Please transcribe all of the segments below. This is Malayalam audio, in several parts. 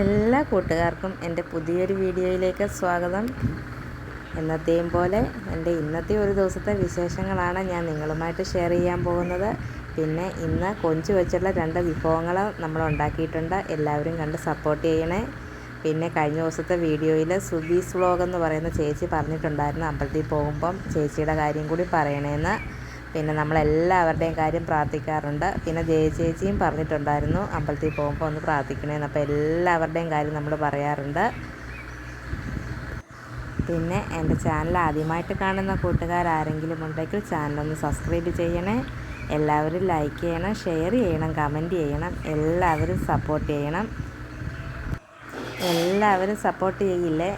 എല്ലാ കൂട്ടുകാർക്കും എന്റെ പുതിയൊരു വീഡിയോയിലേക്ക് സ്വാഗതം. എന്നത്തെയും പോലെ എന്റെ ഇന്നത്തെ ഒരു ദിവസത്തെ വിശേഷങ്ങളാണ് ഞാൻ നിങ്ങളുമായിട്ട് ഷെയർ ചെയ്യാൻ പോകുന്നത്. പിന്നെ ഇന്ന് കൊഞ്ച് വെച്ചുള്ള രണ്ട് വിഭവങ്ങൾ നമ്മൾ ഉണ്ടാക്കിയിട്ടുണ്ട്. എല്ലാവരും കണ്ട് സപ്പോർട്ട് ചെയ്യണേ. പിന്നെ കഴിഞ്ഞ ദിവസത്തെ വീഡിയോയിൽ സുബീസ് വ്ളോഗ് എന്ന് പറയുന്ന ചേച്ചി പറഞ്ഞിട്ടുണ്ടായിരുന്നു. അമ്പലത്തിൽ പോകുമ്പം ചേച്ചിയുടെ കാര്യം കൂടി പറയണേന്ന്. പിന്നെ നമ്മളെല്ലാവരുടെയും കാര്യം പ്രാർത്ഥിക്കാറുണ്ട്. പിന്നെ ജയ ചേച്ചിയും പറഞ്ഞിട്ടുണ്ടായിരുന്നു അമ്പലത്തിൽ പോകുമ്പോൾ ഒന്ന് പ്രാർത്ഥിക്കണേന്ന്. അപ്പോൾ എല്ലാവരുടെയും കാര്യം നമ്മൾ പറയാറുണ്ട്. പിന്നെ എന്റെ ചാനൽ ആദ്യമായിട്ട് കാണുന്ന കൂട്ടുകാരാരെങ്കിലും ഉണ്ടെങ്കിൽ ചാനലൊന്ന് സബ്സ്ക്രൈബ് ചെയ്യണേ. എല്ലാവരും ലൈക്ക് ചെയ്യണം ഷെയർ ചെയ്യണം കമന്റ് ചെയ്യണം. എല്ലാവരും സപ്പോർട്ട് ചെയ്യണം. എല്ലാവരും സപ്പോർട്ട് ചെയ്യില്ലേ?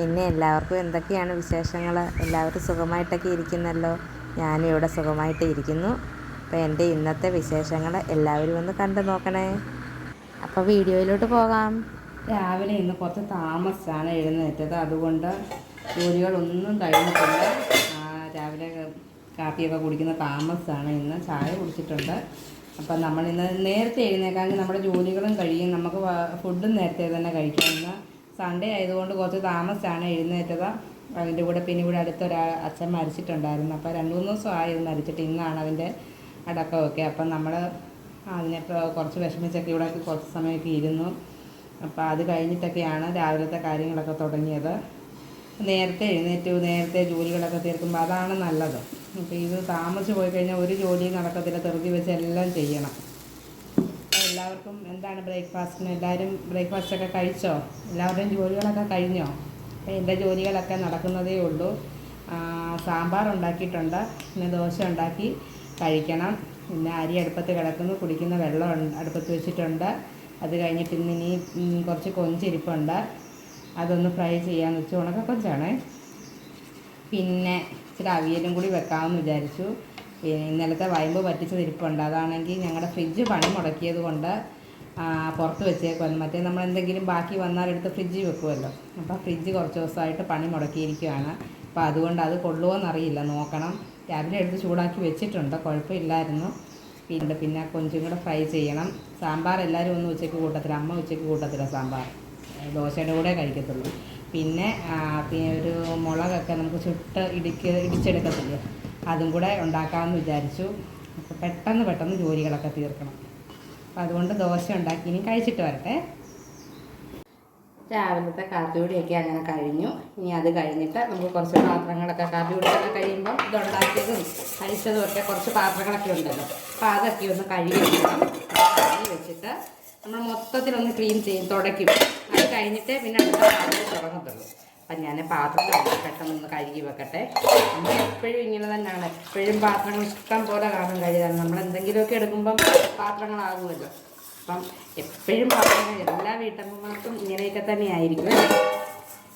പിന്നെ എല്ലാവർക്കും എന്തൊക്കെയാണ് വിശേഷങ്ങൾ? എല്ലാവരും സുഖമായിട്ടൊക്കെ ഇരിക്കുന്നല്ലോ? ഞാനും ഇവിടെ സുഖമായിട്ട് ഇരിക്കുന്നു. അപ്പോൾ എന്റെ ഇന്നത്തെ വിശേഷങ്ങൾ എല്ലാവരും ഒന്ന് കണ്ടു നോക്കണേ. അപ്പോൾ വീഡിയോയിലോട്ട് പോകാം. രാവിലെ ഇന്ന് കുറച്ച് താമസിച്ചാണ് എഴുന്നേറ്റത്. അതുകൊണ്ട് ജോലികളൊന്നും കഴിഞ്ഞിട്ടില്ല. രാവിലെ കാപ്പിയൊക്കെ കുടിക്കുന്ന താമസിച്ചാണ് ഇന്ന്. ചായ കുടിച്ചിട്ടുണ്ട്. അപ്പം നമ്മൾ ഇന്ന് നേരത്തെ എഴുന്നേക്കാമെങ്കിൽ നമ്മുടെ ജോലികളും കഴിയും. നമുക്ക് ഫുഡും നേരത്തെ തന്നെ കഴിക്കാം ഇന്ന് സൺഡേ ആയതുകൊണ്ട് കുറച്ച് താമസിച്ചാണ് എഴുന്നേറ്റത്. അതിന്റെ കൂടെ പിന്നെ ഇവിടെ അടുത്തൊരാൾ അച്ഛൻ മരിച്ചിട്ടുണ്ടായിരുന്നു. അപ്പോൾ രണ്ട് മൂന്ന് ദിവസം ആയിരുന്നു മരിച്ചിട്ട് ഇന്നാണ് അതിന്റെ അടക്കമൊക്കെ. അപ്പം നമ്മൾ അതിനിപ്പോൾ കുറച്ച് വിഷമിച്ചൊക്കെ ഇവിടെ കുറച്ച് സമയമൊക്കെ ഇരുന്നു. അപ്പോൾ അത് കഴിഞ്ഞിട്ടൊക്കെയാണ് രാവിലത്തെ കാര്യങ്ങളൊക്കെ തുടങ്ങിയത്. നേരത്തെ എഴുന്നേറ്റു നേരത്തെ ജോലികളൊക്കെ തീർക്കുമ്പോൾ അതാണ് നല്ലത്. അപ്പോൾ ഇത് താമസിച്ച് പോയി കഴിഞ്ഞാൽ ഒരു ജോലിയും നടക്കത്തില്ല. തെറുതി വെച്ച് എല്ലാം ചെയ്യണം. എല്ലാവർക്കും എന്താണ് ബ്രേക്ക്ഫാസ്റ്റിന് എല്ലാവരും ബ്രേക്ക്ഫാസ്റ്റ് ഒക്കെ കഴിച്ചോ? എല്ലാവരുടെയും ജോലികളൊക്കെ കഴിഞ്ഞോ? എന്റെ ജോലികളൊക്കെ നടക്കുന്നതേ ഉള്ളൂ. സാമ്പാർ ഉണ്ടാക്കിയിട്ടുണ്ട്. പിന്നെ ദോശ ഉണ്ടാക്കി കഴിക്കണം. പിന്നെ അരി അടുപ്പത്ത് കിടക്കുന്നു. കുടിക്കുന്ന വെള്ളം അടുപ്പത്ത് വെച്ചിട്ടുണ്ട്. അത് കഴിഞ്ഞിട്ട് ഇന്ന് ഇനി കുറച്ച് കൊഞ്ചിരിപ്പുണ്ട്. അതൊന്ന് ഫ്രൈ ചെയ്യാൻ വെച്ചു. ഉണക്ക കൊഞ്ചാണേ പിന്നെ ഇച്ചിരി അവിയലും കൂടി വെക്കാമെന്ന് വിചാരിച്ചു. ഇന്നലത്തെ വയമ്പ് പറ്റിച്ച് ഇരിപ്പുണ്ട് അതാണെങ്കിൽ ഞങ്ങളുടെ ഫ്രിഡ്ജ് പണി മുടക്കിയത് കൊണ്ട് പുറത്ത് വെച്ചേക്കുമല്ലോ മറ്റേ നമ്മൾ എന്തെങ്കിലും ബാക്കി വന്നാൽ എടുത്ത് ഫ്രിഡ്ജിൽ വെക്കുമല്ലോ അപ്പോൾ ഫ്രിഡ്ജ് കുറച്ച് ദിവസമായിട്ട് പണി മുടക്കിയിരിക്കുകയാണ് അപ്പോൾ അതുകൊണ്ട് അത് കൊള്ളുമോയെന്നറിയില്ല നോക്കണം. രാവിലെ എടുത്ത് ചൂടാക്കി വെച്ചിട്ടുണ്ട്. കുഴപ്പമില്ലായിരുന്നു. പിന്നെ പിന്നെ കൊഞ്ചും കൂടെ ഫ്രൈ ചെയ്യണം. സാമ്പാർ എല്ലാവരും ഒന്ന് ഉച്ചയ്ക്ക് കൂട്ടത്തില്ല അമ്മ ഉച്ചയ്ക്ക് കൂട്ടത്തില്ല സാമ്പാർ. ദോശയുടെ കൂടെ കഴിക്കത്തുള്ളൂ. പിന്നെ ഒരു മുളകൊക്കെ നമുക്ക് ചുട്ട് ഇടിക്ക് ഇടിച്ചെടുക്കത്തില്ലേ? അതും കൂടെ ഉണ്ടാക്കാമെന്ന് വിചാരിച്ചു. അപ്പോൾ പെട്ടെന്ന് പെട്ടെന്ന് ജോലികളൊക്കെ തീർക്കണം. അപ്പോൾ അതുകൊണ്ട് ദോശ ഉണ്ടാക്കി ഇനി കഴിച്ചിട്ട് വരട്ടെ. രാവിലത്തെ കാപ്പിയുടെയൊക്കെ അങ്ങനെ കഴിഞ്ഞു. ഇനി അത് കഴിഞ്ഞിട്ട് നമുക്ക് കുറച്ച് പാത്രങ്ങളൊക്കെ കാപ്പി കഴിയുമ്പോൾ കഴിയുമ്പം ഇതുണ്ടാക്കിയതും കഴിച്ചതും ഒക്കെ കുറച്ച് പാത്രങ്ങളൊക്കെ ഉണ്ടല്ലോ. അപ്പോൾ അതൊക്കെ ഒന്ന് കഴുകി കഴുകി വെച്ചിട്ട് നമ്മൾ മൊത്തത്തിലൊന്ന് ക്ലീൻ ചെയ്യും തുടയ്ക്കും. അത് കഴിഞ്ഞിട്ട് പിന്നെ അടുത്ത പാത്രം തുടങ്ങത്തുള്ളൂ. അപ്പം ഞാൻ പാത്രത്തിൽ പെട്ടെന്ന് കഴുകി വെക്കട്ടെ. നമ്മൾ എപ്പോഴും ഇങ്ങനെ തന്നെയാണ്. എപ്പോഴും പാത്രങ്ങൾ ഇഷ്ടം പോലെ കാണും കഴുകാൻ. നമ്മൾ എന്തെങ്കിലുമൊക്കെ എടുക്കുമ്പം പാത്രങ്ങളാകുമല്ലോ. അപ്പം എപ്പോഴും പാത്രങ്ങൾ എല്ലാ വീട്ടമ്മമാർക്കും ഇങ്ങനെയൊക്കെ തന്നെ ആയിരിക്കും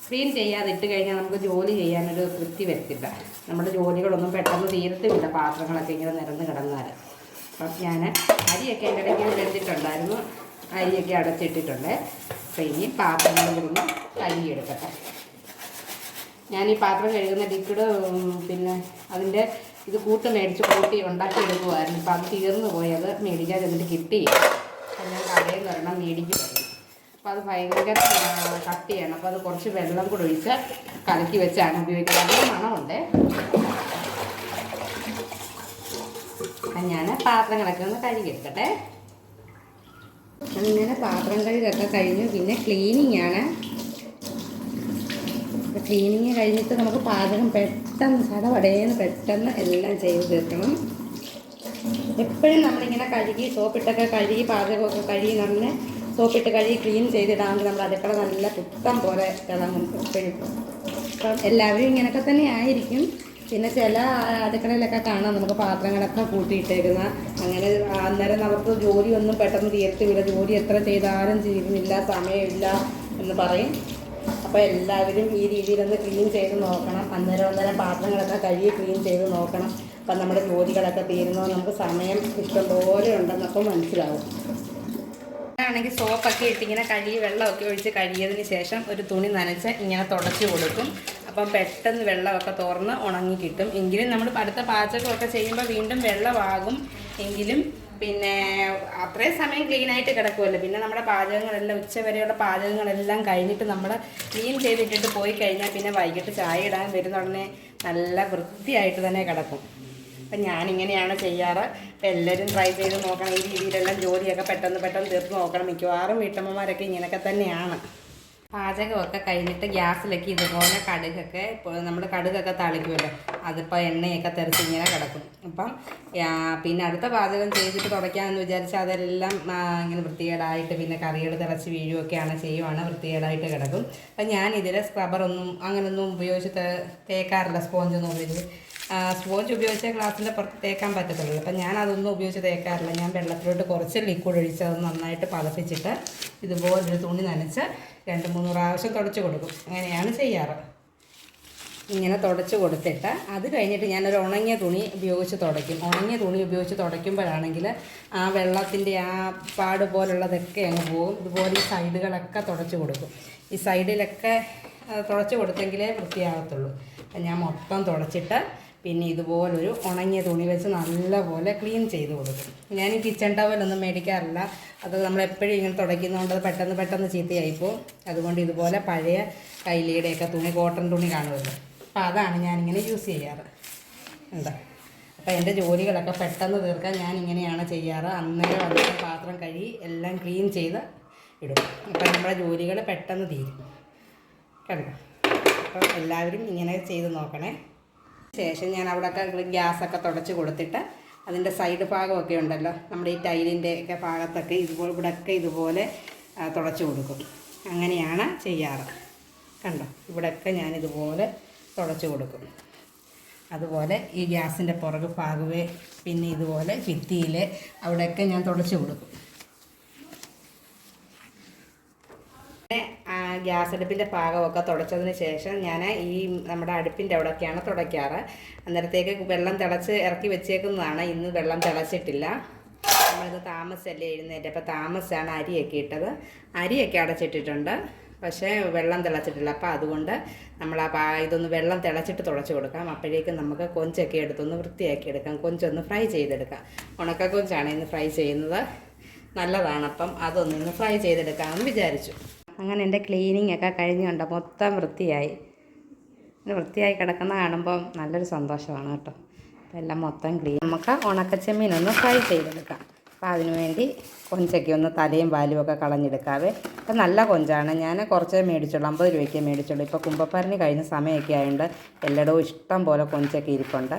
ക്ലീൻ ചെയ്യാതെ ഇട്ട് കഴിഞ്ഞാൽ നമുക്ക് ജോലി ചെയ്യാനൊരു തൃപ്തി വരത്തില്ല. നമ്മുടെ ജോലികളൊന്നും പെട്ടെന്ന് തീരത്തുമില്ല പാത്രങ്ങളൊക്കെ ഇങ്ങനെ നിരന്ന് കിടന്നാൽ അപ്പം ഞാൻ അരിയൊക്കെ എന്റെ ഇടയ്ക്ക് വെന്തിട്ടുണ്ടായിരുന്നു. അരിയൊക്കെ അടച്ചിട്ടിട്ടുണ്ട്. അപ്പം ഇനി പാത്രങ്ങളും കൂടി കഴുകിയെടുക്കട്ടെ. ഞാൻ ഈ പാത്രം കഴുകുന്ന ലിക്വിഡ് പിന്നെ അതിന്റെ ഇത് കൂട്ട് മേടിച്ച് കൂട്ടി ഉണ്ടാക്കി എടുക്കുമായിരുന്നു അപ്പം അത് തീർന്നു പോയത് മേടിക്കാൻ ചെന്നിട്ട് കിട്ടി. ഞാൻ കടയിൽ നിന്ന് ഒരെണ്ണം മേടിക്കുമായിരുന്നു അപ്പോൾ അത് ഭയങ്കര കട്ടിയാണ്. അപ്പോൾ അത് കുറച്ച് വെള്ളം കൂടെ ഒഴിച്ച് കലക്കി വെച്ചാണ് ഉപയോഗിക്കുന്നത്. മണമുണ്ട്. അപ്പം ഞാൻ പാത്രങ്ങളൊക്കെ ഒന്ന് കഴുകിയെടുക്കട്ടെ. അങ്ങനെ പാത്രം കഴുകൊക്കെ കഴിഞ്ഞു. പിന്നെ ക്ലീനിങ് ആണ് ക്ലീനിങ് കഴിഞ്ഞിട്ട് നമുക്ക് പാചകം പെട്ടെന്ന് ചടപടേന്ന് പെട്ടെന്ന് എല്ലാം ചെയ്ത് തീർക്കണം. എപ്പോഴും നമ്മളിങ്ങനെ കഴുകി സോപ്പിട്ടൊക്കെ കഴുകി പാചകമൊക്കെ കഴുകി നമ്മൾ സോപ്പിട്ട് കഴുകി ക്ലീൻ ചെയ്തിടാമെങ്കിൽ നമ്മൾ അടുക്കള നല്ല കുത്തം പോലെ തിളങ്ങും എപ്പോഴും. അപ്പം എല്ലാവരും ഇങ്ങനെയൊക്കെ തന്നെ ആയിരിക്കും. പിന്നെ ചില അടുക്കളയിലൊക്കെ കാണാം നമുക്ക് പാത്രങ്ങളൊക്കെ കൂട്ടിയിട്ടേക്കുന്ന. അങ്ങനെ അന്നേരം നമുക്ക് ജോലിയൊന്നും പെട്ടെന്ന് തീർത്തുമില്ല ജോലി എത്ര ചെയ്താലും തീരുന്നില്ല സമയമില്ല എന്ന് പറയും. അപ്പോൾ എല്ലാവരും ഈ രീതിയിലൊന്ന് ക്ലീൻ ചെയ്ത് നോക്കണം. അന്നേരം അന്നേരം പാത്രങ്ങളൊക്കെ കഴുകി ക്ലീൻ ചെയ്ത് നോക്കണം. അപ്പം നമ്മുടെ ജോലികളൊക്കെ തീരുന്നോ നമുക്ക് സമയം ഇഷ്ടംപോലെ ഉണ്ടെന്നപ്പോൾ മനസ്സിലാവും. ആണെങ്കിൽ സോപ്പൊക്കെ ഇട്ട് ഇങ്ങനെ കഴുകി വെള്ളമൊക്കെ ഒഴിച്ച് കഴുകിയതിന് ശേഷം ഒരു തുണി നനച്ച് ഇങ്ങനെ തുടച്ച് കൊടുക്കും. അപ്പം പെട്ടെന്ന് വെള്ളമൊക്കെ തുറന്ന് ഉണങ്ങി കിട്ടും. എങ്കിലും നമ്മൾ അടുത്ത പാചകമൊക്കെ ചെയ്യുമ്പോൾ വീണ്ടും വെള്ളമാകും. എങ്കിലും പിന്നെ അത്രയും സമയം ക്ലീൻ ആയിട്ട് കിടക്കുമല്ലോ പിന്നെ നമ്മുടെ പാചകങ്ങളെല്ലാം ഉച്ച വരെയുള്ള പാചകങ്ങളെല്ലാം കഴിഞ്ഞിട്ട് നമ്മൾ ക്ലീൻ ചെയ്തിട്ടിട്ട് പോയി കഴിഞ്ഞാൽ പിന്നെ വൈകിട്ട് ചായ ഇടാൻ വരുന്ന ഉടനെ നല്ല വൃത്തിയായിട്ട് തന്നെ കിടക്കും. അപ്പം ഞാനിങ്ങനെയാണ് ചെയ്യാറ്. അപ്പം എല്ലാവരും ട്രൈ ചെയ്ത് നോക്കണം. ഈ രീതിയിലെല്ലാം ജോലിയൊക്കെ പെട്ടെന്ന് പെട്ടെന്ന് തീർത്ത് നോക്കണം. മിക്കവാറും വീട്ടമ്മമാരൊക്കെ ഇങ്ങനെയൊക്കെ തന്നെയാണ്. പാചകമൊക്കെ കഴിഞ്ഞിട്ട് ഗ്യാസിലേക്ക് ഇതുപോലെ കടുകൊക്കെ നമ്മൾ കടുകൊക്കെ തളിക്കുമല്ലോ. അതിപ്പോൾ എണ്ണയൊക്കെ തെറിച്ച് ഇങ്ങനെ കിടക്കും. അപ്പം പിന്നെ അടുത്ത പാചകം ചെയ്തിട്ട് തുടയ്ക്കാമെന്ന് വിചാരിച്ചാൽ അതെല്ലാം ഇങ്ങനെ വൃത്തികേടായിട്ട് പിന്നെ കറികൾ തിളച്ച് വീഴുകയൊക്കെയാണ് ചെയ്യുവാണ്. വൃത്തികേടായിട്ട് കിടക്കും. അപ്പം ഞാൻ ഇതിൽ സ്ക്രബറൊന്നും അങ്ങനെയൊന്നും ഉപയോഗിച്ച് തേക്കാറില്ല സ്പോഞ്ചൊന്നും ഉപയോഗിച്ച്. സ്പോഞ്ച് ഉപയോഗിച്ച ഗ്ലാസിന്റെ പുറത്ത് തേക്കാൻ പറ്റത്തുള്ളൂ. അപ്പം ഞാൻ അതൊന്നും ഉപയോഗിച്ച് തേക്കാറില്ല. ഞാൻ വെള്ളത്തിലോട്ട് കുറച്ച് ലിക്വിഡ് ഒഴിച്ച് അത് നന്നായിട്ട് പതപ്പിച്ചിട്ട് ഇതുപോലൊരു തുണി നനച്ച് രണ്ട് മൂന്ന് പ്രാവശ്യം തുടച്ച് കൊടുക്കും. അങ്ങനെയാണ് ചെയ്യാറ്. ഇങ്ങനെ തുടച്ച് കൊടുത്തിട്ട് അത് കഴിഞ്ഞിട്ട് ഞാനൊരു ഉണങ്ങിയ തുണി ഉപയോഗിച്ച് തുടയ്ക്കും. ഉണങ്ങിയ തുണി ഉപയോഗിച്ച് തുടയ്ക്കുമ്പോഴാണെങ്കിൽ ആ വെള്ളത്തിന്റെ ആ പാട് പോലുള്ളതൊക്കെ അങ്ങ് പോകും ഇതുപോലെ ഈ സൈഡുകളൊക്കെ തുടച്ച് കൊടുക്കും. ഈ സൈഡിലൊക്കെ തുടച്ച് കൊടുത്തെങ്കിലേ വൃത്തിയാകത്തുള്ളൂ. ഞാൻ മൊത്തം തുടച്ചിട്ട് പിന്നെ ഇതുപോലൊരു ഉണങ്ങിയ തുണി വെച്ച് നല്ലപോലെ ക്ലീൻ ചെയ്ത് കൊടുക്കും. ഞാൻ ഈ കിച്ചൺ ടവലൊന്നും മേടിക്കാറില്ല. അത് നമ്മൾ എപ്പോഴും ഇങ്ങനെ തുടയ്ക്കുന്നതുകൊണ്ട് അത് പെട്ടെന്ന് പെട്ടെന്ന് ചീത്തയായിപ്പോവും അതുകൊണ്ട് ഇതുപോലെ പഴയ കൈലിയുടെയൊക്കെ തുണി കോട്ടൺ തുണി കാണുമല്ലോ. അപ്പോൾ അതാണ് ഞാനിങ്ങനെ യൂസ് ചെയ്യാറ്. എന്താ? അപ്പോൾ എന്റെ ജോലികളൊക്കെ പെട്ടെന്ന് തീർക്കാൻ ഞാൻ ഇങ്ങനെയാണ് ചെയ്യാറ്. അന്നേരം അന്നേരം പാത്രം കഴുകി എല്ലാം ക്ലീൻ ചെയ്ത് ഇടും. അപ്പം നമ്മുടെ ജോലികൾ പെട്ടെന്ന് തീരും. കണ്ടോ? അപ്പം എല്ലാവരും ഇങ്ങനെ ചെയ്ത് നോക്കണേ. ശേഷം ഞാൻ അവിടെയൊക്കെ ഗ്യാസൊക്കെ തുടച്ച് കൊടുത്തിട്ട് അതിന്റെ സൈഡ് ഭാഗമൊക്കെ ഉണ്ടല്ലോ നമ്മുടെ ഈ ടൈലിന്റെ ഒക്കെ ഭാഗത്തൊക്കെ ഇതുപോലെ ഇവിടെയൊക്കെ ഇതുപോലെ തുടച്ച് കൊടുക്കും. അങ്ങനെയാണ് ചെയ്യാറ്. കണ്ടോ? ഇവിടെയൊക്കെ ഞാൻ ഇതുപോലെ തുടച്ച് കൊടുക്കും. അതുപോലെ ഈ ഗ്യാസിന്റെ പുറകു ഭാഗവേ പിന്നെ ഇതുപോലെ ഭിത്തിയിൽ അവിടെയൊക്കെ ഞാൻ തുടച്ച് കൊടുക്കും പിന്നെ ആ ഗ്യാസ് അടുപ്പിന്റെ പാകമൊക്കെ തുടച്ചതിന് ശേഷം ഞാൻ ഈ നമ്മുടെ അടുപ്പിന്റെ അവിടെയൊക്കെയാണ് തുടയ്ക്കാറ്. അന്നേരത്തേക്ക് വെള്ളം തിളച്ച് ഇറക്കി വെച്ചേക്കുന്നതാണ്. ഇന്ന് വെള്ളം തിളച്ചിട്ടില്ല. നമ്മളിത് താമസമല്ലേ എഴുന്നേറ്റ്. അപ്പോൾ താമസമാണ് അരിയൊക്കെ ഇട്ടത്. അരിയൊക്കെ അടച്ചിട്ടിട്ടുണ്ട്. പക്ഷേ വെള്ളം തിളച്ചിട്ടില്ല. അപ്പോൾ അതുകൊണ്ട് നമ്മൾ ആ ഇതൊന്ന് വെള്ളം തിളച്ചിട്ട് തുടച്ചു കൊടുക്കാം. അപ്പോഴേക്കും നമുക്ക് കൊഞ്ചൊക്കെ എടുത്തൊന്ന് വൃത്തിയാക്കി എടുക്കാം. കൊഞ്ചൊന്ന് ഫ്രൈ ചെയ്തെടുക്കാം. ഉണക്ക കൊഞ്ചാണ് ഇന്ന് ഫ്രൈ ചെയ്യുന്നത്. നല്ലതാണ്. അപ്പം അതൊന്ന് ഇന്ന് ഫ്രൈ ചെയ്തെടുക്കാമെന്ന് വിചാരിച്ചു. അങ്ങനെ എന്റെ ക്ലീനിങ് ഒക്കെ കഴിഞ്ഞുകൊണ്ട് മൊത്തം വൃത്തിയായി. വൃത്തിയായി കിടക്കുന്ന കാണുമ്പോൾ നല്ലൊരു സന്തോഷമാണ് കേട്ടോ. അപ്പോൾ എല്ലാം മൊത്തം ക്ലീൻ നമുക്ക് ഉണക്കച്ചെമ്മീൻ ഒന്ന് ഫ്രൈ ചെയ്തെടുക്കാം. അപ്പോൾ അതിനു വേണ്ടി കൊഞ്ചൊക്കെ ഒന്ന് തലയും വാലും ഒക്കെ കളഞ്ഞെടുക്കാവേ. അപ്പം നല്ല കൊഞ്ചാണ്. ഞാൻ കുറച്ചേ മേടിച്ചുള്ളൂ അമ്പത് രൂപയ്ക്ക് മേടിച്ചുള്ളൂ. ഇപ്പോൾ കുമ്പപ്പരന് കഴിഞ്ഞ സമയമൊക്കെ ആയതുകൊണ്ട് എല്ലായിടവും ഇഷ്ടം പോലെ കൊഞ്ചൊക്കെ ഇരിപ്പുണ്ട്.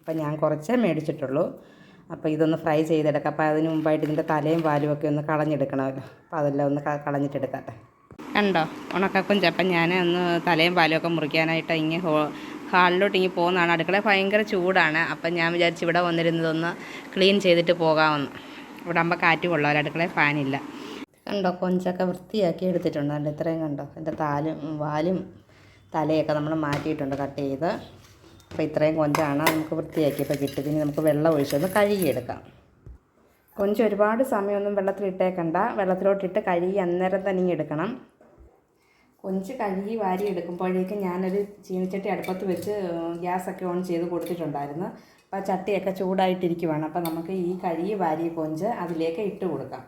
അപ്പം ഞാൻ കുറച്ചേ മേടിച്ചിട്ടുള്ളൂ. അപ്പോൾ ഇതൊന്ന് ഫ്രൈ ചെയ്തെടുക്കാം. അപ്പോൾ അതിന് മുമ്പായിട്ട് ഇതിന്റെ തലയും പാലും ഒക്കെ ഒന്ന് കളഞ്ഞെടുക്കണമല്ലോ. അപ്പോൾ അതെല്ലാം ഒന്ന് കളഞ്ഞിട്ടെടുക്കട്ടെ കണ്ടോ ഉണക്കക്കൊഞ്ച് അപ്പം ഞാൻ ഒന്ന് തലയും പാലുമൊക്കെ മുറിക്കാനായിട്ട് ഇങ്ങനെ ഹോ ഹാളിലോട്ട് ഇങ്ങനെ പോകുന്നതാണ്. അടുക്കള ഭയങ്കര ചൂടാണ്. അപ്പം ഞാൻ വിചാരിച്ചു ഇവിടെ വന്നിരുന്നതൊന്ന് ക്ലീൻ ചെയ്തിട്ട് പോകാമെന്ന്. ഇവിടെ ആകുമ്പോൾ കാറ്റ് കൊള്ളാമല്ലോ അടുക്കളയിൽ ഫാനില്ല കണ്ടോ? കൊഞ്ചൊക്കെ വൃത്തിയാക്കി എടുത്തിട്ടുണ്ട്. കണ്ടോ? ഇത്രയും കണ്ടോ? എന്റെ താലും വാലും തലയൊക്കെ നമ്മൾ മാറ്റിയിട്ടുണ്ട് കട്ട് ചെയ്ത്. അപ്പോൾ ഇത്രയും കൊഞ്ചാണ് നമുക്ക് വൃത്തിയാക്കിയപ്പോൾ കിട്ടിയത്. ഇനി നമുക്ക് വെള്ളം ഒഴിച്ചൊന്ന് കഴുകിയെടുക്കാം. കൊഞ്ച് ഒരുപാട് സമയമൊന്നും വെള്ളത്തിലിട്ടേക്കണ്ട. വെള്ളത്തിലോട്ടിട്ട് കഴുകി അന്നേരം തന്നെ എടുക്കണം. കൊഞ്ച് കഴുകി വാരി എടുക്കുമ്പോഴേക്കും ഞാനൊരു ചീനിച്ചട്ടി അടുപ്പത്ത് വെച്ച് ഗ്യാസൊക്കെ ഓൺ ചെയ്ത് കൊടുത്തിട്ടുണ്ടായിരുന്നു. അപ്പോൾ ചട്ടിയൊക്കെ ചൂടായിട്ടിരിക്കുവാണ്. അപ്പോൾ നമുക്ക് ഈ കഴുകി വാരിയ കൊഞ്ച് അതിലേക്ക് ഇട്ട് കൊടുക്കാം.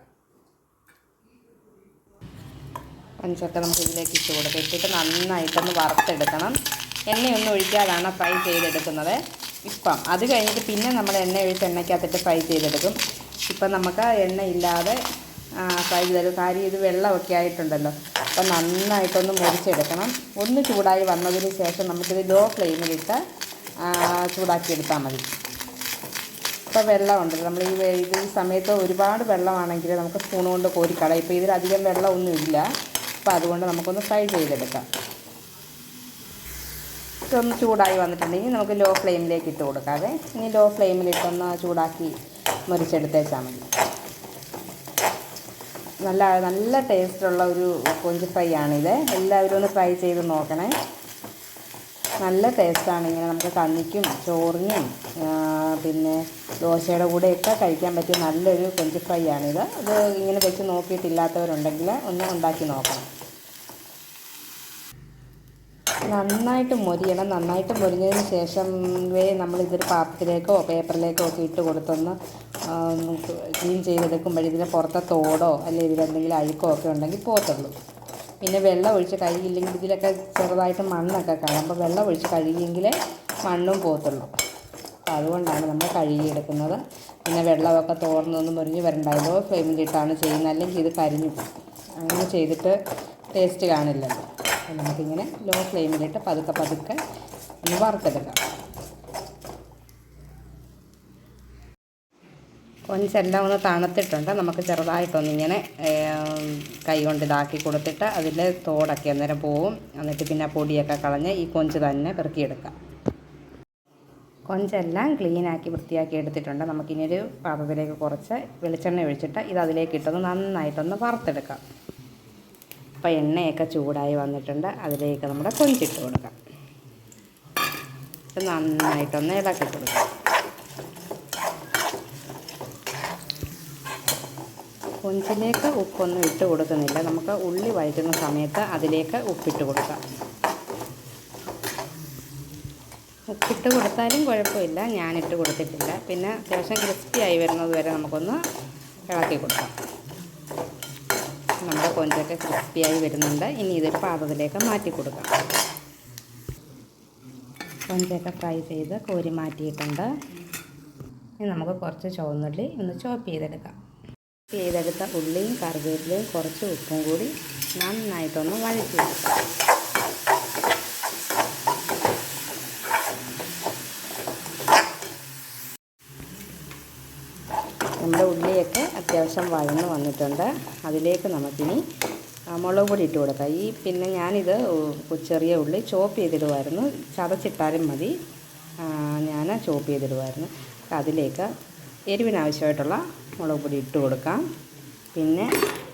കൊഞ്ചൊക്കെ നമുക്ക് ഇതിലേക്ക് ഇട്ട് കൊടുക്കാം. ഇട്ടിട്ട് നന്നായിട്ടൊന്ന് വറുത്തെടുക്കണം. എണ്ണയൊന്നും ഒഴിക്കാതാണ് ഫ്രൈ ചെയ്തെടുക്കുന്നത്. ഇപ്പം അത് കഴിഞ്ഞിട്ട് പിന്നെ നമ്മൾ എണ്ണ ഒഴിച്ച് എണ്ണയ്ക്കകത്തിട്ട് ഫ്രൈ ചെയ്തെടുക്കും. ഇപ്പം നമുക്ക് എണ്ണ ഇല്ലാതെ ഫ്രൈ തരും കാര്യം ഇത് വെള്ളമൊക്കെ ആയിട്ടുണ്ടല്ലോ. അപ്പം നന്നായിട്ടൊന്ന് മുറിച്ചെടുക്കണം. ഒന്ന് ചൂടായി വന്നതിന് ശേഷം നമുക്കിത് ലോ ഫ്ലെയിമിലിട്ട് ചൂടാക്കിയെടുത്താൽ മതി. ഇപ്പോൾ വെള്ളമുണ്ടല്ലോ. നമ്മൾ ഈ ഇത് ഈ സമയത്ത് ഒരുപാട് വെള്ളമാണെങ്കിൽ നമുക്ക് സ്പൂൺ കൊണ്ട് കോരിക്കളയാം. ഇപ്പോൾ ഇതിലധികം വെള്ളമൊന്നുമില്ല അപ്പോൾ അതുകൊണ്ട് നമുക്കൊന്ന് ഫ്രൈ ചെയ്തെടുക്കാം. ഇതൊന്ന് ചൂടായി വന്നിട്ടുണ്ടെങ്കിൽ നമുക്ക് ലോ ഫ്ലെയിമിലേക്ക് ഇട്ട് കൊടുക്കാതെ ഇനി ലോ ഫ്ലെയിമിലിട്ടൊന്ന് ചൂടാക്കി മുറിച്ചെടുത്തേച്ചാൽ മതി. നല്ല നല്ല ടേസ്റ്റുള്ള ഒരു കൊഞ്ച് ഫ്രൈ ആണിത് എല്ലാവരും ഒന്ന് ഫ്രൈ ചെയ്ത് നോക്കണേ. നല്ല ടേസ്റ്റാണ് ഇങ്ങനെ നമുക്ക് കഞ്ഞിക്കും ചോറിനും പിന്നെ ദോശയുടെ കൂടെയൊക്കെ കഴിക്കാൻ പറ്റിയ നല്ലൊരു കൊഞ്ച് ഫ്രൈ ആണിത് ഇത് ഇങ്ങനെ വെച്ച് നോക്കിയിട്ടില്ലാത്തവരുണ്ടെങ്കിൽ ഒന്ന് ഉണ്ടാക്കി നോക്കണം. നന്നായിട്ട് മൊരിയണം. നന്നായിട്ട് മൊരിഞ്ഞതിന് ശേഷം നമ്മളിതൊരു പാത്രത്തിലേക്കോ പേപ്പറിലേക്കോ ഒക്കെ ഇട്ട് കൊടുത്തൊന്ന് ക്ലീൻ ചെയ്തെടുക്കുമ്പോൾ ഇതിന് പുറത്തെ തോടോ അല്ലെങ്കിൽ ഇതിലെന്തെങ്കിലും അഴുക്കോ ഒക്കെ ഉണ്ടെങ്കിൽ പോത്തുള്ളൂ പിന്നെ വെള്ളം ഒഴിച്ച് കഴുകിയില്ലെങ്കിൽ ഇതിലൊക്കെ ചെറുതായിട്ട് മണ്ണൊക്കെ കാണും. അപ്പോൾ വെള്ളം ഒഴിച്ച് കഴുകിയെങ്കിലേ മണ്ണും പോത്തുള്ളൂ അപ്പോൾ അതുകൊണ്ടാണ് നമ്മൾ കഴുകിയെടുക്കുന്നത്. പിന്നെ വെള്ളമൊക്കെ തോർന്നൊന്നും മുറിഞ്ഞ് വരണ്ടായതോ ഫ്ലെയിമിലിട്ടാണ് ചെയ്യുന്നത്. അല്ലെങ്കിൽ ഇത് കരിഞ്ഞു പോകും. അങ്ങനെ ചെയ്തിട്ട് ടേസ്റ്റ് കാണില്ലല്ലോ. നമുക്കിങ്ങനെ ലോ ഫ്ലെയിമിലിട്ട് പതുക്കെ പതുക്കെ ഒന്ന് വറുത്തെടുക്കാം. കൊഞ്ചെല്ലാം ഒന്ന് തണുത്തിട്ടുണ്ട്. നമുക്ക് ചെറുതായിട്ടൊന്നിങ്ങനെ കൈ കൊണ്ട് ഇതാക്കി കൊടുത്തിട്ട് അതിൽ തോടൊക്കെ അന്നേരം പോവും. എന്നിട്ട് പിന്നെ പൊടിയൊക്കെ കളഞ്ഞ് ഈ കൊഞ്ച് തന്നെ പെറുക്കിയെടുക്കാം. കൊഞ്ചെല്ലാം ക്ലീനാക്കി വൃത്തിയാക്കി എടുത്തിട്ടുണ്ട്. നമുക്കിനി ഒരു പാത്രത്തിലേക്ക് കുറച്ച് വെളിച്ചെണ്ണ ഒഴിച്ചിട്ട് ഇത് അതിലേക്ക് ഇട്ടൊന്ന് നന്നായിട്ടൊന്ന് വറുത്തെടുക്കാം. അപ്പോൾ എണ്ണയൊക്കെ ചൂടായി വന്നിട്ടുണ്ട്. അതിലേക്ക് നമ്മുടെ കൊഞ്ചിട്ട് കൊടുക്കാം. നന്നായിട്ടൊന്ന് ഇളക്കി കൊടുക്കാം. കൊഞ്ചിലേക്ക് ഉപ്പൊന്നും ഇട്ട് കൊടുക്കുന്നില്ല. നമുക്ക് ഉള്ളി വഴറ്റുന്ന സമയത്ത് അതിലേക്ക് ഉപ്പിട്ട് കൊടുക്കാം. ഉപ്പിട്ട് കൊടുത്താലും കുഴപ്പമില്ല. ഞാനിട്ട് കൊടുത്തിട്ടില്ല. പിന്നെ അത്യാവശ്യം ക്രിസ്പി ആയി വരുന്നത് വരെ നമുക്കൊന്ന് ഇളക്കി കൊടുക്കാം. നമ്മുടെ കൊഞ്ചൊക്കെ ക്രിസ്പിയായി വരുന്നുണ്ട്. ഇനി ഇതൊരു പാത്രത്തിലേക്ക് മാറ്റി കൊടുക്കാം. കൊഞ്ചൊക്കെ ഫ്രൈ ചെയ്ത് കോരി മാറ്റിയിട്ടുണ്ട്. ഇനി നമുക്ക് കുറച്ച് ചുവന്നുള്ളി ഒന്ന് ചോപ്പ് ചെയ്തെടുക്കാം. ചെയ്തെടുത്ത ഉള്ളിയും കറിവേപ്പിലയും കുറച്ച് ഉപ്പും കൂടി നന്നായിട്ടൊന്ന് വഴറ്റിയെടുക്കാം. നമ്മുടെ അത്യാവശ്യം വഴന്ന് വന്നിട്ടുണ്ട്. അതിലേക്ക് നമുക്കിനി മുളക് പൊടി ഇട്ട് കൊടുക്കാം. ഈ പിന്നെ ഞാനിത് ചെറിയ ഉള്ളി ചോപ്പ് ചെയ്തിടുമായിരുന്നു ചതച്ചിട്ടാലും മതി. ഞാൻ ചോപ്പ് ചെയ്തിടുമായിരുന്നു അതിലേക്ക് എരിവിനാവശ്യമായിട്ടുള്ള മുളക് പൊടി ഇട്ട് കൊടുക്കാം. പിന്നെ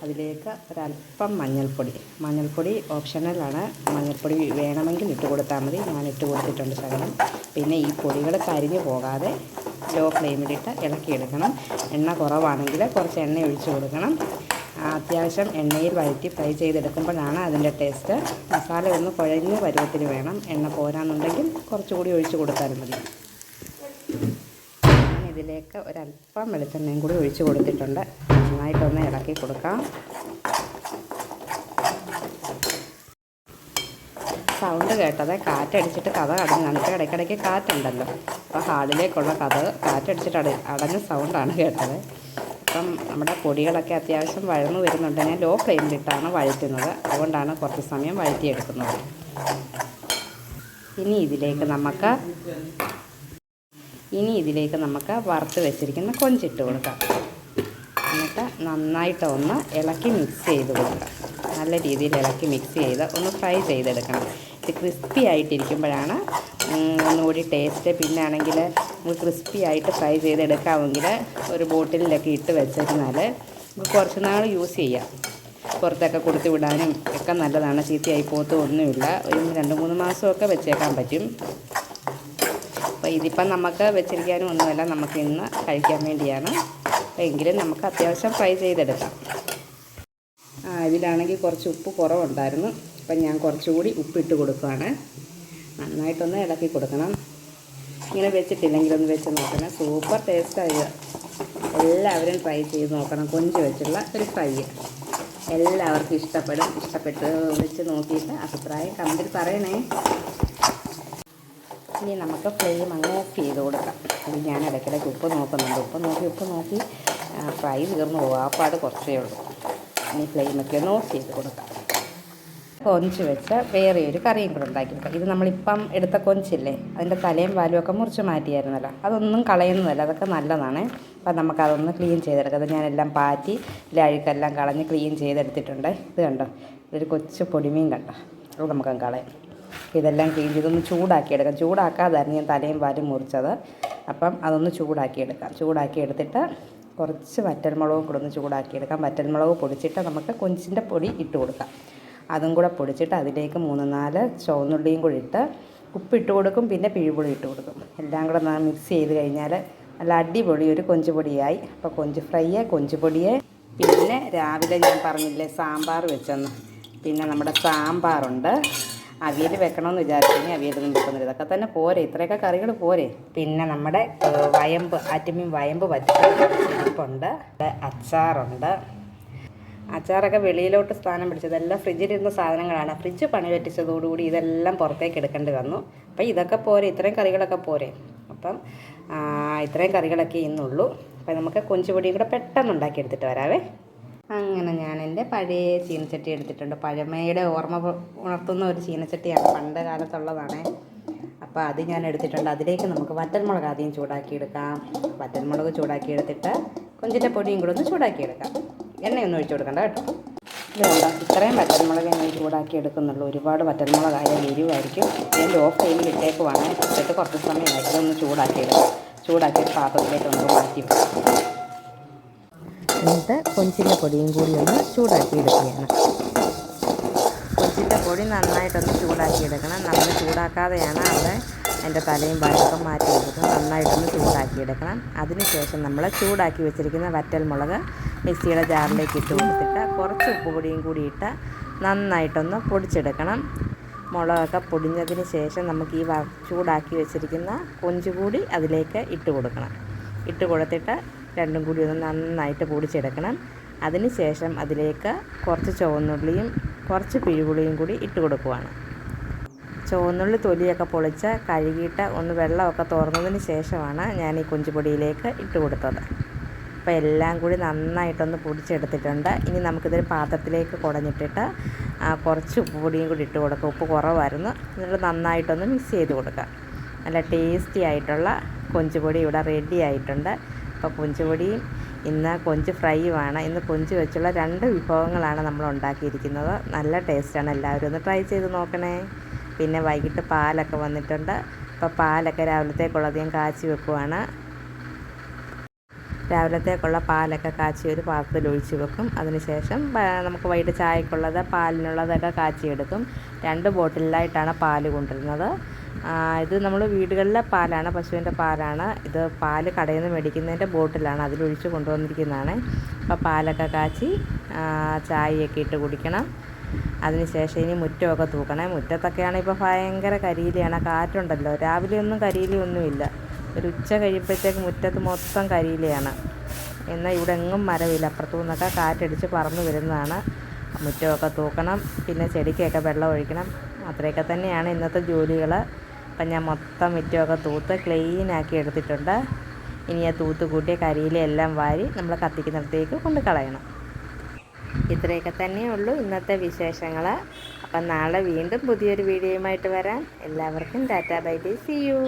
അതിലേക്ക് ഒരല്പം മഞ്ഞൾപ്പൊടി. മഞ്ഞൾപ്പൊടി ഓപ്ഷണലാണ് മഞ്ഞൾപ്പൊടി വേണമെങ്കിൽ ഇട്ട് കൊടുത്താൽ മതി. ഞാൻ ഇട്ട് കൊടുത്തിട്ടുണ്ട് ശകലം. പിന്നെ ഈ പൊടികൾ കരിഞ്ഞു പോകാതെ ലോ ഫ്ലെയിമിലിട്ട് ഇളക്കിയെടുക്കണം എണ്ണ കുറവാണെങ്കിൽ കുറച്ച് എണ്ണ ഒഴിച്ച് കൊടുക്കണം. അത്യാവശ്യം എണ്ണയിൽ വഴറ്റി ഫ്രൈ ചെയ്തെടുക്കുമ്പോഴാണ് അതിന്റെ ടേസ്റ്റ് മസാല ഒന്ന് കുഴഞ്ഞ പരുവത്തിന് വേണം. എണ്ണ പോരാന്നുണ്ടെങ്കിൽ കുറച്ചുകൂടി ഒഴിച്ച് കൊടുത്താലും മതി. ഇതിലേക്ക് ഒരല്പം വെളിച്ചെണ്ണയും കൂടി ഒഴിച്ച് കൊടുത്തിട്ടുണ്ട്. നന്നായിട്ടൊന്ന് ഇളക്കി കൊടുക്കാം. സൗണ്ട് കേട്ടത് കാറ്റടിച്ചിട്ട് കഥ അടഞ്ഞു നമുക്ക് ഇടയ്ക്കിടയ്ക്ക് കാറ്റുണ്ടല്ലോ. അപ്പോൾ ഹാളിലേക്കുള്ള കഥ കാറ്റടിച്ചിട്ട് അട അടഞ്ഞ സൗണ്ടാണ് കേട്ടത്. അപ്പം നമ്മുടെ പൊടികളൊക്കെ അത്യാവശ്യം വഴന്നു വരുന്നുണ്ട്. ഞാൻ ലോ ഫ്ലെയിമിലിട്ടാണ് വഴറ്റുന്നത്. അതുകൊണ്ടാണ് കുറച്ച് സമയം വഴറ്റിയെടുക്കുന്നത്. ഇനി ഇതിലേക്ക് നമുക്ക് ഇനി ഇതിലേക്ക് നമുക്ക് വറുത്ത് വെച്ചിരിക്കുന്ന കൊഞ്ചിട്ട് കൊടുക്കാം. എന്നിട്ട് നന്നായിട്ട് ഒന്ന് ഇളക്കി മിക്സ് ചെയ്ത് കൊടുക്കാം നല്ല രീതിയിൽ ഇളക്കി മിക്സ് ചെയ്ത് ഒന്ന് ഫ്രൈ ചെയ്തെടുക്കണം. ഇത് ക്രിസ്പി ആയിട്ടിരിക്കുമ്പോഴാണ് ഒന്നുകൂടി ടേസ്റ്റ് പിന്നെ ആണെങ്കിൽ നമുക്ക് ക്രിസ്പി ആയിട്ട് ഫ്രൈ ചെയ്തെടുക്കാമെങ്കിൽ ഒരു ബോട്ടിലൊക്കെ ഇട്ട് വെച്ചിരുന്നാൽ നമുക്ക് കുറച്ച് നാൾ യൂസ് ചെയ്യാം. പുറത്തൊക്കെ കൊടുത്തു വിടാനും ഒക്കെ നല്ലതാണ്. ചീത്തയായി പോത്ത് ഒന്നുമില്ല. ഒരു രണ്ട് മൂന്ന് മാസമൊക്കെ വെച്ചേക്കാൻ പറ്റും. അപ്പോൾ ഇതിപ്പം നമുക്ക് വെച്ചിരിക്കാനും ഒന്നുമല്ല. നമുക്ക് ഇന്ന് കഴിക്കാൻ വേണ്ടിയാണ് എങ്കിലും നമുക്ക് അത്യാവശ്യം ഫ്രൈ ചെയ്തെടുക്കാം. ഇതിലാണെങ്കിൽ കുറച്ച് ഉപ്പ് കുറവുണ്ടായിരുന്നു. അപ്പം ഞാൻ കുറച്ചുകൂടി ഉപ്പിട്ട് കൊടുക്കുകയാണ് നന്നായിട്ടൊന്ന് ഇളക്കി കൊടുക്കണം. ഇങ്ങനെ വെച്ചിട്ടില്ലെങ്കിൽ ഒന്ന് വെച്ച് നോക്കണം. സൂപ്പർ ടേസ്റ്റാണ് ഇത്. എല്ലാവരും ട്രൈ ചെയ്ത് നോക്കണം. കൊഞ്ച് വെച്ചുള്ള ഒരു ഫ്രൈ എല്ലാവർക്കും ഇഷ്ടപ്പെടും. ഇഷ്ടപ്പെട്ട് വെച്ച് നോക്കിയിട്ട് അഭിപ്രായം കമന്റിൽ പറയണേ. ഇനി നമുക്ക് ഫ്ലെയിം അങ്ങ് ഓഫ് ചെയ്ത് കൊടുക്കാം. ഇത് ഞാൻ ഇടയ്ക്കിടയ്ക്ക് ഉപ്പ് നോക്കുന്നുണ്ട്. ഉപ്പ് നോക്കി ഉപ്പ് നോക്കി ഫ്രൈ തീർന്നു പോകും. ആ പാട് കുറച്ചേ ഉള്ളൂ. ഇനി ഫ്ലെയിമൊക്കെ ഒന്ന് ഓഫ് ചെയ്ത് കൊടുക്കാം. കൊഞ്ച് വെച്ച് വേറെ ഒരു കറിയും കൂടെ ഉണ്ടാക്കിയെടുക്കാം ഇത് നമ്മളിപ്പം എടുത്ത കൊഞ്ചില്ലേ? അതിന്റെ തലയും വാലും ഒക്കെ മുറിച്ച് മാറ്റിയായിരുന്നല്ലോ. അതൊന്നും കളയുന്നതല്ല. അതൊക്കെ നല്ലതാണ്. അപ്പം നമുക്കതൊന്ന് ക്ലീൻ ചെയ്തെടുക്കാം. അത് ഞാനെല്ലാം പാറ്റി അഴുക്കെല്ലാം കളഞ്ഞ് ക്ലീൻ ചെയ്തെടുത്തിട്ടുണ്ട്. ഇത് കണ്ടോ? ഇതൊരു കൊച്ചു പൊടിമീൻ കണ്ടോ? അത് നമുക്കങ്ങ് കളയാം. ഇതെല്ലാം ക്ലീൻ ചെയ്തൊന്ന് ചൂടാക്കിയെടുക്കാം. ചൂടാക്കാതായിരുന്നു ഞാൻ തലയും പാലും മുറിച്ചത്. അപ്പം അതൊന്ന് ചൂടാക്കിയെടുക്കാം. ചൂടാക്കി എടുത്തിട്ട് കുറച്ച് വറ്റൽമുളകും കൂടെ ഒന്ന് ചൂടാക്കിയെടുക്കാം. വറ്റൽമുളക് പൊടിച്ചിട്ട് നമുക്ക് കൊഞ്ചിന്റെ പൊടി ഇട്ട് കൊടുക്കാം. അതും കൂടെ പൊടിച്ചിട്ട് അതിലേക്ക് മൂന്ന് നാല് ചുവന്നുള്ളിയും കൂടി ഇട്ട് ഉപ്പിട്ട് കൊടുക്കും പിന്നെ പിഴുപൊടി ഇട്ട് കൊടുക്കും. എല്ലാം കൂടെ മിക്സ് ചെയ്ത് കഴിഞ്ഞാൽ നല്ല അടിപൊളി ഒരു കൊഞ്ച് പൊടിയായി. അപ്പോൾ കൊഞ്ച് ഫ്രൈയെ കൊഞ്ച് പൊടിയെ പിന്നെ രാവിലെ ഞാൻ പറഞ്ഞില്ലേ സാമ്പാർ വെച്ചെന്ന്. പിന്നെ നമ്മുടെ സാമ്പാറുണ്ട്. അവിയൽ വെക്കണമെന്ന് വിചാരിച്ചെങ്കിൽ അവിയലൊന്നും വെക്കുന്നില്ല ഇതൊക്കെ തന്നെ പോരെ. ഇത്രയൊക്കെ കറികൾ പോരെ. പിന്നെ നമ്മുടെ വയമ്പ് ആറ്റുമീൻ വയമ്പ് പറ്റിപ്പുണ്ട് അച്ചാറുണ്ട്. അച്ചാറൊക്കെ വെളിയിലോട്ട് സ്ഥാനം പിടിച്ചത് എല്ലാം ഫ്രിഡ്ജിലിരുന്ന സാധനങ്ങളാണ്. ഫ്രിഡ്ജ് പണി പറ്റിച്ചതോടുകൂടി ഇതെല്ലാം പുറത്തേക്ക് എടുക്കേണ്ടി വന്നു. അപ്പം ഇതൊക്കെ പോരെ. ഇത്രയും കറികളൊക്കെ പോരെ. അപ്പം ഇത്രയും കറികളൊക്കെ ഇന്നുള്ളൂ. അപ്പം നമുക്ക് കൊഞ്ചുപൊടിയും കൂടെ പെട്ടെന്ന് ഉണ്ടാക്കി എടുത്തിട്ട് വരാവേ. അങ്ങനെ ഞാൻ എന്റെ പഴയ ചീനച്ചട്ടി എടുത്തിട്ടുണ്ട്. പഴമയുടെ ഓർമ്മ ഉണർത്തുന്ന ഒരു ചീനച്ചട്ടിയാണ് പണ്ട് കാലത്തുള്ളതാണേ. അപ്പോൾ അത് ഞാൻ എടുത്തിട്ടുണ്ട്. അതിലേക്ക് നമുക്ക് വറ്റൽമുളക് ആദ്യം ചൂടാക്കിയെടുക്കാം. വറ്റൽമുളക് ചൂടാക്കിയെടുത്തിട്ട് കൊഞ്ചിന്റെ പൊടിയും കൂടെ ഒന്ന് ചൂടാക്കിയെടുക്കാം. എണ്ണയൊന്നും ഒഴിച്ചു കൊടുക്കണ്ട കേട്ടോ. ഇത്രയും വറ്റൽമുളക് ഞാൻ ചൂടാക്കി എടുക്കുന്നുള്ളൂ ഒരുപാട് വറ്റൽമുളകായ എരിവായിരിക്കും. ഞാൻ ലോ ഫ്ലെയിമിൽ ഇട്ടേക്കുവാണ്. ഇട്ടിട്ട് കുറച്ച് സമയമായിട്ട് ഇതൊന്ന് ചൂടാക്കിയെടുക്കാം. ചൂടാക്കി ഒരു പാത്രത്തിലേക്ക് നമുക്ക് മാറ്റി വെക്കാം. എന്നിട്ട് കൊഞ്ചിന്റെ പൊടിയും കൂടി ഒന്ന് ചൂടാക്കി എടുക്കുകയാണ് കൊഞ്ചിന്റെ പൊടി നന്നായിട്ടൊന്ന് ചൂടാക്കി എടുക്കണം നമ്മൾ ചൂടാക്കാതെയാണ് അവിടെ അതിന്റെ തലയും ഭാഗമൊക്കെ മാറ്റി എടുക്കുന്നത് നന്നായിട്ടൊന്ന് ചൂടാക്കി എടുക്കണം അതിനുശേഷം നമ്മൾ ചൂടാക്കി വെച്ചിരിക്കുന്ന വറ്റൽ മുളക് മിക്സിയുടെ ജാറിലേക്ക് ഇട്ട് കൊടുത്തിട്ട് കുറച്ച് ഉപ്പ് പൊടിയും കൂടി ഇട്ട് നന്നായിട്ടൊന്ന് പൊടിച്ചെടുക്കണം. മുളകൊക്കെ പൊടിഞ്ഞതിന് ശേഷം നമുക്ക് ഈ ചൂടാക്കി വെച്ചിരിക്കുന്ന കൊഞ്ച് കൂടി അതിലേക്ക് ഇട്ട് കൊടുക്കണം. ഇട്ട് കൊടുത്തിട്ട് രണ്ടും കൂടി ഒന്ന് നന്നായിട്ട് പൊടിച്ചെടുക്കണം. അതിന് ശേഷം അതിലേക്ക് കുറച്ച് ചുവന്നുള്ളിയും കുറച്ച് പിഴുപുളിയും കൂടി ഇട്ട് കൊടുക്കുവാണ്. ചുവന്നുള്ളി തൊലിയൊക്കെ പൊളിച്ച് കഴുകിയിട്ട് ഒന്ന് വെള്ളമൊക്കെ തുറന്നതിന് ശേഷമാണ് ഞാൻ ഈ കുഞ്ചുപൊടിയിലേക്ക് ഇട്ട് കൊടുത്തത്. അപ്പോൾ എല്ലാം കൂടി നന്നായിട്ടൊന്ന് പൊടിച്ചെടുത്തിട്ടുണ്ട്. ഇനി നമുക്കിതൊരു പാത്രത്തിലേക്ക് കുടഞ്ഞിട്ടിട്ട് കുറച്ച് ഉപ്പ് പൊടിയും കൂടി ഇട്ട് കൊടുക്കുക. ഉപ്പ് കുറവായിരുന്നു. എന്നിട്ട് നന്നായിട്ടൊന്ന് മിക്സ് ചെയ്ത് കൊടുക്കുക. നല്ല ടേസ്റ്റി ആയിട്ടുള്ള കൊഞ്ചുപൊടി ഇവിടെ റെഡി ആയിട്ടുണ്ട്. അപ്പോൾ കൊഞ്ചുപൊടിയും ഇന്ന് കൊഞ്ച് ഫ്രൈയുമാണ്. ഇന്ന് കൊഞ്ച് വെച്ചുള്ള രണ്ട് വിഭവങ്ങളാണ് നമ്മൾ ഉണ്ടാക്കിയിരിക്കുന്നത്. നല്ല ടേസ്റ്റാണ്. എല്ലാവരും ഒന്ന് ട്രൈ ചെയ്ത് നോക്കണേ. പിന്നെ വൈകിട്ട് പാലൊക്കെ വന്നിട്ടുണ്ട്. അപ്പോൾ പാലൊക്കെ രാവിലത്തേക്കുള്ളത് ഞാൻ കാച്ചി വെക്കുവാണ്. രാവിലത്തേക്കുള്ള പാലൊക്കെ കാച്ചി ഒരു പാത്രത്തിൽ ഒഴിച്ച് വെക്കും. അതിനുശേഷം നമുക്ക് വൈകിട്ട് ചായക്കുള്ളത് പാലിനുള്ളതൊക്കെ കാച്ചിയെടുക്കും. രണ്ട് ബോട്ടിലായിട്ടാണ് പാൽ കൊണ്ടുവരുന്നത്. ഇത് നമ്മൾ വീടുകളിലെ പാലാണ് പശുവിന്റെ പാലാണ്. ഇത് പാൽ കടയിൽ നിന്ന് മേടിക്കുന്നതിന്റെ ബോട്ടിലാണ് അതിലൊഴിച്ച് കൊണ്ടുവന്നിരിക്കുന്നതാണ്. അപ്പോൾ പാലൊക്കെ കാച്ചി ചായയൊക്കെ ഇട്ട് കുടിക്കണം. അതിനുശേഷം ഇനി മുറ്റമൊക്കെ തൂക്കണേ. മുറ്റത്തൊക്കെയാണ് ഇപ്പോൾ ഭയങ്കര കരിയിലയാണ്. കാറ്റുണ്ടല്ലോ. രാവിലെ ഒന്നും കരിയിലൊന്നുമില്ല ഒരു ഉച്ച കഴിയുമ്പോഴത്തേക്ക് മുറ്റത്ത് മൊത്തം കരിയിലയാണ്. എന്നാൽ ഇവിടെ എങ്ങും മരവില്ല അപ്പുറത്തു നിന്നൊക്കെ കാറ്റടിച്ച് പറന്നു വരുന്നതാണ്. മുറ്റമൊക്കെ തൂക്കണം. പിന്നെ ചെടിക്കൊക്കെ വെള്ളം ഒഴിക്കണം. അത്രയൊക്കെ തന്നെയാണ് ഇന്നത്തെ ജോലികൾ അപ്പം ഞാൻ മൊത്തം മുറ്റമൊക്കെ തൂത്ത് ക്ലീനാക്കി എടുത്തിട്ടുണ്ട്. ഇനി ആ തൂത്ത് കൂട്ടിയ കരിയിലെല്ലാം വാരി നമ്മൾ കത്തിക്കുന്നിടത്തേക്ക് കൊണ്ട് കളയണം. ഇത്രയൊക്കെ തന്നെയേ ഉള്ളൂ ഇന്നത്തെ വിശേഷങ്ങൾ അപ്പം നാളെ വീണ്ടും പുതിയൊരു വീഡിയോയുമായിട്ട് വരാം. എല്ലാവർക്കും tata bye bye. See you